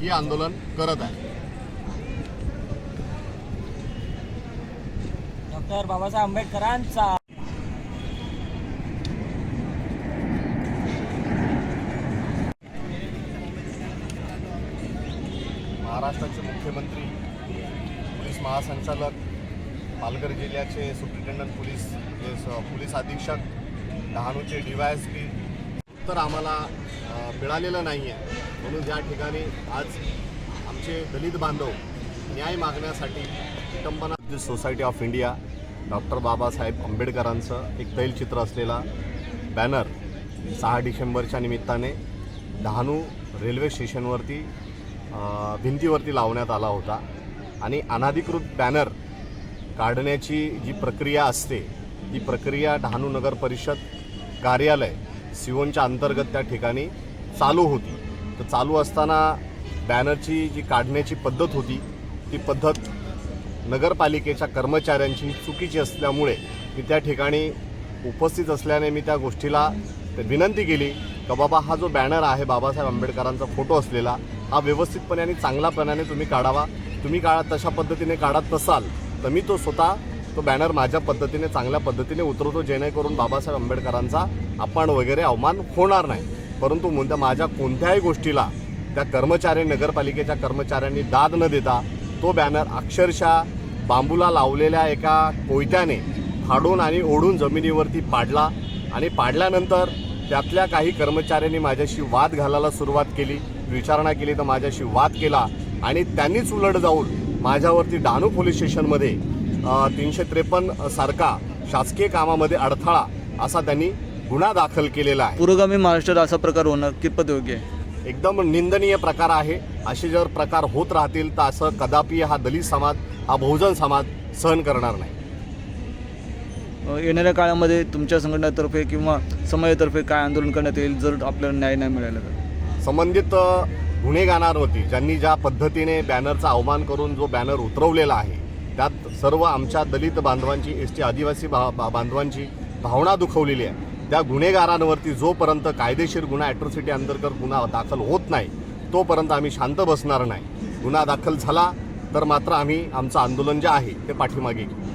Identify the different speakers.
Speaker 1: ही आंदोलन करत आहे.
Speaker 2: डॉक्टर बाबासाहेब आंबेडकरांचा
Speaker 1: महाराष्ट्राचे मुख्यमंत्री पोलीस महासंचालक पालघर जिल्ह्याचे सुप्रिटेंडंट पोलीस पोलीस अधीक्षक डहाणूचे डी वाय एस पी तर आम्हाला मिळालेलं नाही आहे म्हणून ज्या ठिकाणी आज आमचे दलित बांधव न्याय मागण्यासाठी विटंबना society of India doctor Babasaheb आंबेडकरांचं एक तैलचित्र असलेला बॅनर सहा डिसेंबरच्या निमित्ताने डहाणू रेल्वे स्टेशनवरती भिंतीवरती लावण्यात आला होता. आणि अनाधिकृत बॅनर काढण्याची जी प्रक्रिया असते ती प्रक्रिया डहाणू नगर परिषद कार्यालय सिओनच्या अंतर्गत त्या ठिकाणी चालू होती. तर चालू असताना बॅनरची जी काढण्याची पद्धत होती ती पद्धत नगरपालिकेच्या कर्मचाऱ्यांची चुकीची असल्यामुळे मी त्या ठिकाणी उपस्थित असल्याने मी त्या गोष्टीला विनंती केली का बाबा हा जो बॅनर आहे बाबासाहेब आंबेडकरांचा फोटो असलेला हा व्यवस्थितपणे आणि चांगल्यापणाने तुम्ही काढावा. तुम्ही काळात तशा पद्धतीने काढत नसाल तर मी तो स्वतः तो बॅनर माझ्या पद्धतीने चांगल्या पद्धतीने उतरवतो जेणेकरून बाबासाहेब आंबेडकरांचा अपमान वगैरे अवमान होणार नाही. परंतु मुद्दा माझ्या कोणत्याही गोष्टीला त्या कर्मचारी नगरपालिकेच्या कर्मचाऱ्यांनी दाद न देता तो बॅनर अक्षरशः बांबूला लावलेल्या एका कोयत्याने फाडून आणि ओढून जमिनीवरती पाडला आणि पाडल्यानंतर त्यातल्या काही कर्मचाऱ्यांनी माझ्याशी वाद घालायला सुरुवात केली विचारणा केली तर माझ्याशी वाद केला आणि त्यांनीच उलट जाऊन माझ्यावरती डहाणू पोलीस स्टेशनमध्ये तीनशे त्रेपन्न सारखा शासकीय कामामध्ये अडथळा असा त्यांनी गुन्हा दाखल केलेला आहे.
Speaker 3: पुरोगामी महाराष्ट्रात असा प्रकार होणं कितपत योग्य आहे?
Speaker 1: एकदम निंदनीय प्रकार आहे. असे जर प्रकार होत राहतील तर असं कदापि हा दलित समाज हा बहुजन समाज सहन करणार नाही.
Speaker 3: अ, येणाऱ्या काळामध्ये तुमच्या संघटनेतर्फे किंवा समाजातर्फे काय आंदोलन करण्यात येईल जर आपल्याला न्याय नाही मिळाला तर?
Speaker 1: संबंधित अ, गुन्हेगारांवरती ज्यांनी ज्या पद्धतीने बॅनरचा अवमान करून जो बॅनर उतरवलेला आहे त्यात सर्व आमच्या दलित बांधवांची एस टी आदिवासी भा बांधवांची भावना दुखवलेली आहे. त्या गुन्हेगारांवरती जोपर्यंत कायदेशीर गुन्हा ॲट्रॉसिटी अंतर्गत गुन्हा दाखल होत नाही तोपर्यंत आम्ही शांत बसणार नाही. गुन्हा दाखल झाला तर मात्र आम्ही आमचं आंदोलन जे आहे ते पाठीमागे घेऊ.